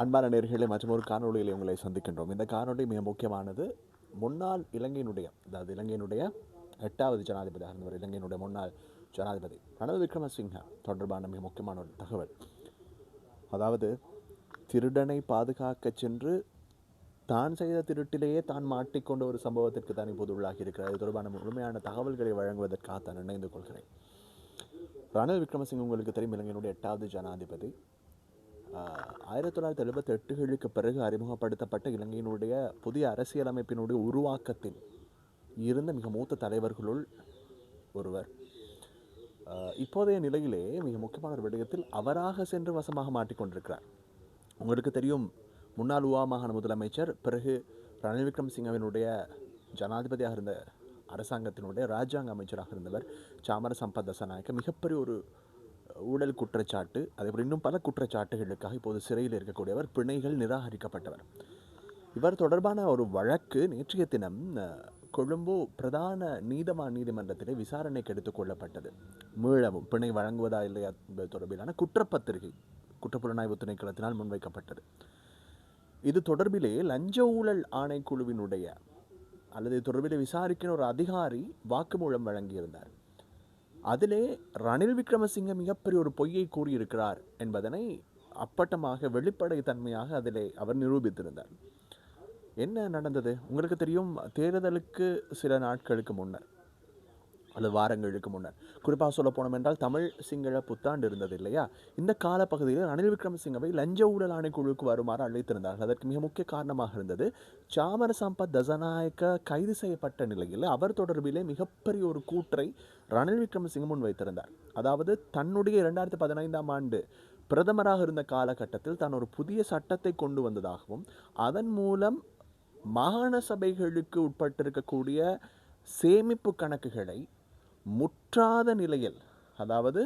அன்பான நேர்களை மற்றும் ஒரு காணொலியில் உங்களை சந்திக்கின்றோம். இந்த காணொலி மிக முக்கியமானது முன்னாள் இலங்கையினுடைய அதாவது இலங்கையினுடைய எட்டாவது ஜனாதிபதியாக இருந்தவர் இலங்கையினுடைய முன்னாள் ஜனாதிபதி ரணில் விக்ரமசிங்க தொடர்பான மிக முக்கியமான ஒரு தகவல். அதாவது திருடனை பாதுகாக்க சென்று தான் செய்த திருட்டிலேயே தான் மாட்டிக்கொண்ட ஒரு சம்பவத்திற்கு தான் இப்போது உள்ளாகி இருக்கிறார். இது தொடர்பான முழுமையான தகவல்களை வழங்குவதற்காக தான் இணைந்து கொள்கிறேன். ரணில் விக்ரமசிங்க உங்களுக்கு தெரியும் இலங்கையினுடைய எட்டாவது ஜனாதிபதி. ஆயிரத்தி தொள்ளாயிரத்தி எழுபத்தி எட்டுகளுக்கு பிறகு அறிமுகப்படுத்தப்பட்ட இலங்கையினுடைய புதிய அரசியலமைப்பினுடைய உருவாக்கத்தில் இருந்த மிக மூத்த தலைவர்களுள் ஒருவர். இப்போதைய நிலையிலே மிக முக்கியமான ஒரு விடயத்தில் அவராக சென்று வசமாக மாட்டிக்கொண்டிருக்கிறார். உங்களுக்கு தெரியும் முன்னாள் உவா மாகாண முதலமைச்சர் பிறகு ரணில் விக்ரம்சிங்கவினுடைய ஜனாதிபதியாக இருந்த அரசாங்கத்தினுடைய ராஜாங்க அமைச்சராக இருந்தவர் சாமர சம்பத் தசநாயக்க மிகப்பெரிய ஒரு ஊழல் குற்றச்சாட்டு அதேபோல் இன்னும் பல குற்றச்சாட்டுகளுக்காக இப்போது சிறையில் இருக்கக்கூடியவர் பிணைகள் நிராகரிக்கப்பட்டவர். இவர் தொடர்பான ஒரு வழக்கு நேற்றைய தினம் கொழும்பு பிரதான நீதவான் நீதிமன்றத்திலே விசாரணைக்கு எடுத்துக் கொள்ளப்பட்டது. மீளவும் பிணை வழங்குவதா இல்லையா என்பது தொடர்பிலான குற்றப்பத்திரிகை குற்றப்புலனாய்வு திணைக்களத்தினால் முன்வைக்கப்பட்டது. இது தொடர்பிலே லஞ்ச ஊழல் ஆணைக்குழுவினுடைய அல்லது தொடர்பிலே விசாரிக்கிற ஒரு அதிகாரி வாக்குமூலம் வழங்கியிருந்தார். அதிலே ரணில் விக்ரமசிங்க மிகப்பெரிய ஒரு பொய்யை கூறியிருக்கிறார் என்பதனை அப்பட்டமாக வெளிப்படைத்தன்மையாக அதிலே அவர் நிரூபித்திருந்தார். என்ன நடந்தது? உங்களுக்கு தெரியும் தேர்தலுக்கு சில நாட்களுக்கு முன்னர் அல்லது வாரங்களுக்கு முன்னர். குறிப்பாக சொல்ல போனோம் என்றால் தமிழ் சிங்கள புத்தாண்டு இருந்தது இல்லையா? இந்த காலப்பகுதியில் ரணில் விக்ரமசிங்கவை லஞ்ச ஊழல் ஆணைக்குழுவுக்கு வருமாறு அழைத்திருந்தார்கள். அதற்கு மிக முக்கிய காரணமாக இருந்தது சாமர சம்பத் தசநாயக்க கைது செய்யப்பட்ட நிலையில் அவர் தொடர்பிலே மிகப்பெரிய ஒரு கூற்றை ரணில் விக்ரமசிங்க முன்வைத்திருந்தார். அதாவது தன்னுடைய இரண்டாயிரத்தி பதினைந்தாம் ஆண்டு பிரதமராக இருந்த காலகட்டத்தில் தான் ஒரு புதிய சட்டத்தை கொண்டு வந்ததாகவும் அதன் மூலம் மாகாண சபைகளுக்கு உட்பட்டிருக்கக்கூடிய சேமிப்பு கணக்குகளை முற்றாத நிலையில் அதாவது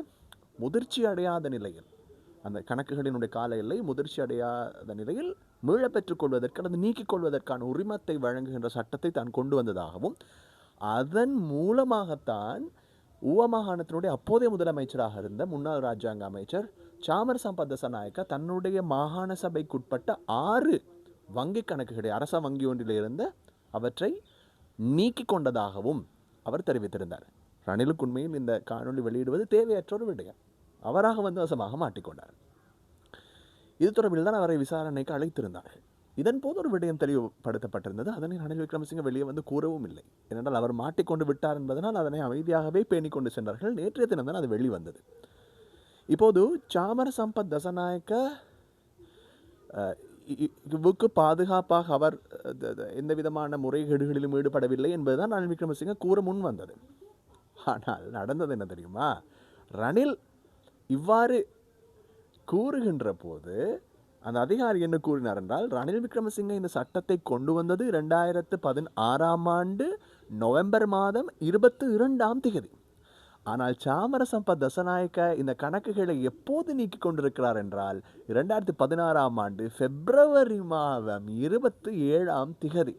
முதிர்ச்சி அடையாத நிலையில் அந்த கணக்குகளினுடைய கால எல்லை முதிர்ச்சி அடையாத நிலையில் மீள பெற்றுக்கொள்வதற்கு அல்லது நீக்கிக் கொள்வதற்கான உரிமத்தை வழங்குகின்ற சட்டத்தை தான் கொண்டு வந்ததாகவும் அதன் மூலமாகத்தான் ஊவ மாகாணத்தினுடைய அப்போதைய முதலமைச்சராக இருந்த முன்னாள் ராஜாங்க அமைச்சர் சாமர் சம்பத் தசநாயக்க தன்னுடைய மாகாண சபைக்குட்பட்ட ஆறு வங்கி கணக்குகளை அரச வங்கி ஒன்றில் இருந்த அவற்றை நீக்கிக் கொண்டதாகவும் அவர் தெரிவித்திருந்தார். ரணிலுக்கு உண்மையில் இந்த காணொலி வெளியிடுவது தேவையற்ற ஒரு விடயம். அவராக வந்து வசமாக மாட்டிக்கொண்டார் இது தொடர்பில் தான் அவரை விசாரணைக்கு அழைத்திருந்தார்கள். இதன் போது ஒரு விடயம் தெளிவுபடுத்தப்பட்டிருந்தது. அதனை ரணில் விக்ரமசிங்க வெளியே வந்து கூறவும் இல்லை. ஏனென்றால் அவர் மாட்டிக்கொண்டு விட்டார் என்பதனால் அதனை அமைதியாகவே பேணிக்கொண்டு சென்றார்கள். நேற்றைய தினம்தான் அது வெளிவந்தது. இப்போது சாமர சம்பத் தசநாயக்க இ- இவுக்கு பாதுகாப்பாக அவர் எந்த விதமான முறைகேடுகளிலும் ஈடுபடவில்லை என்பதுதான் ரணில் விக்ரமசிங்க கூற முன் வந்தது. ஆனால் நடந்தது என்ன தெரியுமா? ரணில் இவ்வாறு கூறுகின்ற போது அந்த அதிகாரி என்ன கூறினார் என்றால் ரணில் விக்ரமசிங்க இந்த சட்டத்தை கொண்டு வந்தது ரெண்டாயிரத்து பதினாறாம் ஆண்டு நவம்பர் மாதம் இருபத்தி இரண்டாம் தேதி. ஆனால் சாமர சம்பத் தசநாயக்க இந்த கணக்குகளை எப்போது நீக்கி கொண்டிருக்கிறார் என்றால் இரண்டாயிரத்தி பதினாறாம் ஆண்டு பிப்ரவரி மாதம் இருபத்தி ஏழாம் திகதி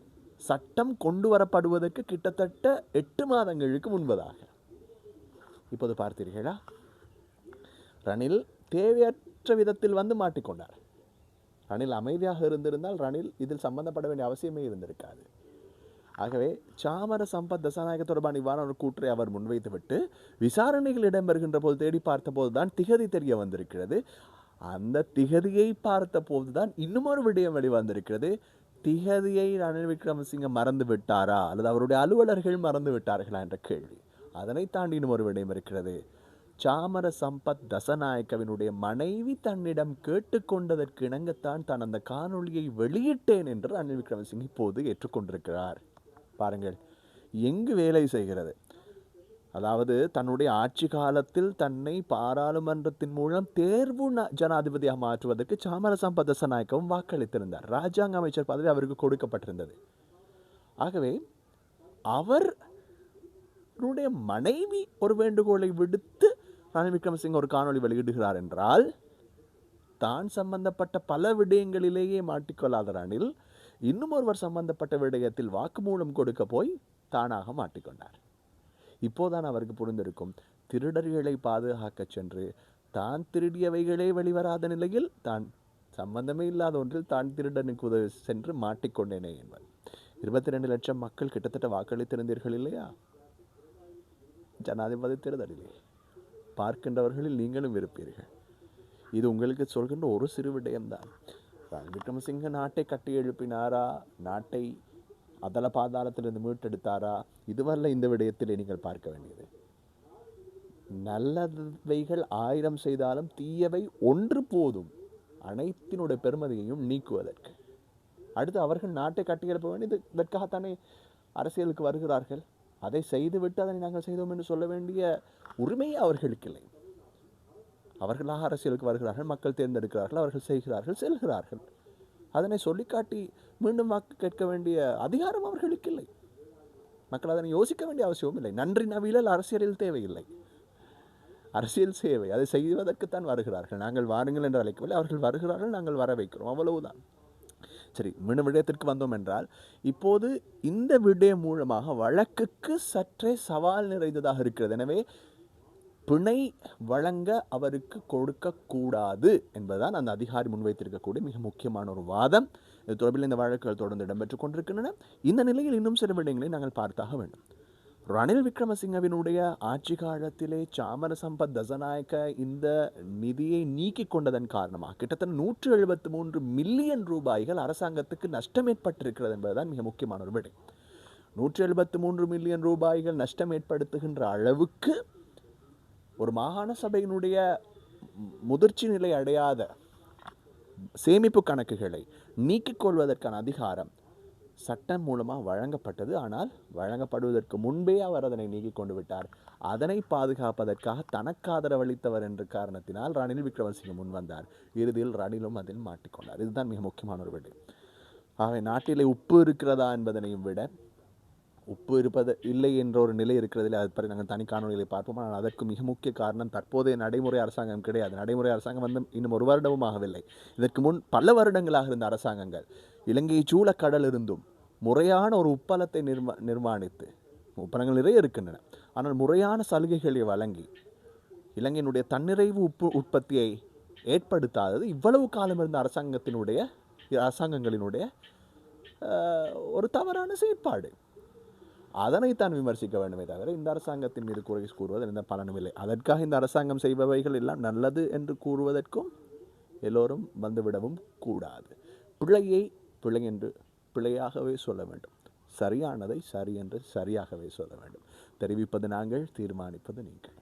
சட்டம் கொண்டு வரப்படுவதற்கு கிட்டத்தட்ட எட்டு மாதங்களுக்கு முன்பதாக. இப்போது பார்த்தீர்களா? ரணில் தேவையற்ற விதத்தில் வந்து மாட்டிக்கொண்டார். ரணில் அமைதியாக இருந்திருந்தால் ரணில் இதில் சம்பந்தப்பட வேண்டிய அவசியமே இருந்திருக்காது. ஆகவே சாமர சம்பத் தசாநாயக தொடர்பான இவ்வாறு ஒரு கூற்றை அவர் முன்வைத்துவிட்டு விசாரணைகள் இடம்பெறுகின்ற போது தேடி பார்த்தபோது தான் திகதி தெரிய வந்திருக்கிறது. அந்த திகதியை பார்த்த போதுதான் இன்னும் ஒரு விடயம் வெளிவந்திருக்கிறது திகதியை ரணில் விக்ரமசிங்க மறந்து விட்டாரா? அல்லது அவருடைய அலுவலர்கள் மறந்து விட்டார்களா? என்ற கேள்வி. அதனை தாண்டி இன்னும் ஒரு விடயம் இருக்கிறது. சாமர சம்பத் தசநாயக்கவினுடைய மனைவி தன்னிடம் கேட்டுக்கொண்டதற்கு இணங்கத்தான் தான் அந்த காணொளியை வெளியிட்டேன் என்று ரணில் விக்ரமசிங் இப்போது ஏற்றுக்கொண்டிருக்கிறார். பாருங்கள் எங்கு வேலை செய்கிறது? அதாவது தன்னுடைய ஆட்சி காலத்தில் தன்னை பாராளுமன்றத்தின் மூலம் தேர்வு ந- ஜனாதிபதியாக மாற்றுவதற்கு சாமரசம்பத் தசநாயக்கவும் வாக்களித்திருந்தார். ராஜாங்க அமைச்சர் பதவி அவருக்கு கொடுக்கப்பட்டிருந்தது. ஆகவே அவர் அவருடைய மனைவி ஒரு வேண்டுகோளை விடுத்து ரணில் விக்ரமசிங்க ஒரு காணொளி வெளியிடுகிறார் என்றால் தான் சம்பந்தப்பட்ட பல விடயங்களிலேயே மாட்டிக்கொள்ளாத ரணில் இன்னும் ஒருவர் சம்பந்தப்பட்ட விடயத்தில் வாக்குமூலம் கொடுக்க போய் தானாக மாட்டிக்கொண்டார். இப்போதான் அவருக்கு புரிந்திருக்கும் திருடர்களை பாதுகாக்கச் சென்று தான் திருடியவைகளே வெளிவராத நிலையில் தான் சம்பந்தமே இல்லாத ஒன்றில் தான் திருடனுக்கு உதவி சென்று மாட்டிக்கொண்டேனே என்பது இருபத்தி ரெண்டு லட்சம் மக்கள் கிட்டத்தட்ட வாக்களித்திருந்தீர்கள் இல்லையா? ஜனாதிபதி தேர்தலிலே பார்க்கின்றவர்களில் நீங்களும் இருப்பீர்கள். இது உங்களுக்கு சொல்கின்ற ஒரு சிறு விடயம்தான். ரன் விக்ரமசிங்க நாட்டை கட்டி எழுப்பினாரா? நாட்டை அதல பாதாளத்திலிருந்து மீட்டெடுத்தாரா? இதுவரை இந்த விடயத்தில் நீங்கள் பார்க்க வேண்டியது. நல்லவைகள் ஆயிரம் செய்தாலும் தீயவை ஒன்று போதும். அனைத்தினுடைய பெருமதியையும் நீக்குவதற்கு. அடுத்து அவர்கள் நாட்டை கட்டியெழுப்ப வேண்டியது இதற்காகத்தானே அரசியலுக்கு வருகிறார்கள்? அதை செய்துவிட்டு அதனை நாங்கள் செய்தோம் என்று சொல்ல வேண்டிய உரிமையே அவர்களுக்கு இல்லை அவர்களாக அரசியலுக்கு வருகிறார்கள் மக்கள் தேர்ந்தெடுக்கிறார்கள் அவர்கள் செய்கிறார்கள் செல்கிறார்கள். அதனை சொல்லிக்காட்டி மீண்டும் வாக்கு கேட்க வேண்டிய அதிகாரம் அவர்களுக்கு இல்லை மக்கள் அதனை யோசிக்க வேண்டிய அவசியமும் இல்லை. நன்றி நவீனில் அரசியலில் தேவையில்லை. அரசியல் சேவை அதை செய்வதற்குத்தான் வருகிறார்கள். நாங்கள் வாருங்கள் என்று அழைக்கவில்லை. அவர்கள் வருகிறார்கள் நாங்கள் வர வைக்கிறோம். அவ்வளவுதான். சரி மீண்டும் விடயத்திற்கு வந்தோம் என்றால் இப்போது இந்த விடயம் மூலமாக வழக்குக்கு சற்றே சவால் நிறைந்ததாக இருக்கிறது. எனவே பிணை வழங்க அவருக்கு கொடுக்கக்கூடாது என்பதுதான் அந்த அதிகாரி முன்வைத்திருக்கக்கூடிய மிக முக்கியமான ஒரு வாதம். இது தொடர்பில் இந்த வழக்குகள் தொடர்ந்து இடம்பெற்றுக் கொண்டிருக்கின்றன. இந்த நிலையில் இன்னும் சில விடயங்களை நாங்கள் பார்த்தாக வேண்டும். ரணில் விக்ரமசிங்கவினுடைய ஆட்சி காலத்திலே சாமர சம்பத் தசநாயக்க இந்த நிதியை நீக்கிக் கொண்டதன் காரணமாக கிட்டத்தட்ட நூற்று எழுபத்து மூன்று மில்லியன் ரூபாய்கள் அரசாங்கத்துக்கு நஷ்டம் ஏற்பட்டிருக்கிறது என்பதுதான் மிக முக்கியமான ஒரு விடை. நூற்றி எழுபத்து மூன்று மில்லியன் ரூபாய்கள் நஷ்டம் ஏற்படுத்துகின்ற அளவுக்கு ஒரு மாகாண சபையினுடைய முதிர்ச்சி நிலை அடையாத சேமிப்பு கணக்குகளை நீக்கிக் கொள்வதற்கான அதிகாரம் சட்டம் மூலமாக வழங்கப்பட்டது. ஆனால் வழங்கப்படுவதற்கு முன்பே அவர் அதனை நீக்கிக் கொண்டு விட்டார். அதனை பாதுகாப்பதற்காக தனக்கு ஆதரவளித்தவர் என்ற காரணத்தினால் ரணில் விக்ரமசிங்க முன் வந்தார். இறுதியில் ரணிலும் அதில் மாட்டிக்கொண்டார். இதுதான் மிக முக்கியமான ஒரு விடயம் ஆகவே நாட்டிலே உப்பு இருக்கிறதா என்பதனையும் விட உப்பு இருப்பது இல்லை என்ற ஒரு நிலை இருக்கிறதில் அது பற்றி நாங்கள் தனி காணொலிகளை பார்ப்போம். ஆனால் அதற்கு மிக முக்கிய காரணம் தற்போதைய நடைமுறை அரசாங்கம் கிடையாது. நடைமுறை அரசாங்கம் வந்து இன்னும் ஒரு வருடமும் ஆகவில்லை. இதற்கு முன் பல வருடங்களாக இருந்த அரசாங்கங்கள் இலங்கையை சூழ கடல் இருந்தும் முறையான ஒரு உப்பளத்தை நிர்மா நிர்மாணித்து உப்பளங்கள் நிறைய இருக்கின்றன. ஆனால் முறையான சலுகைகளை வழங்கி இலங்கையினுடைய தன்னிறைவு உப்பு உற்பத்தியை ஏற்படுத்தாதது இவ்வளவு காலம் இருந்த அரசாங்கத்தினுடைய அரசாங்கங்களினுடைய ஒரு தவறான செயற்பாடு. அதனைத்தான் விமர்சிக்க வேண்டுமே தவிர இந்த அரசாங்கத்தின் மீது குறை கூறுவதில் எந்த பலனும் இல்லை. அதற்காக இந்த அரசாங்கம் செய்பவைகள் எல்லாம் நல்லது என்று கூறுவதற்கும் எல்லோரும் வந்துவிடவும் கூடாது. பிழையை பிழை என்று பிழையாகவே சொல்ல வேண்டும். சரியானதை சரி என்று சரியாகவே சொல்ல வேண்டும். தெரிவிப்பது நாங்கள் தீர்மானிப்பது நீங்கள்.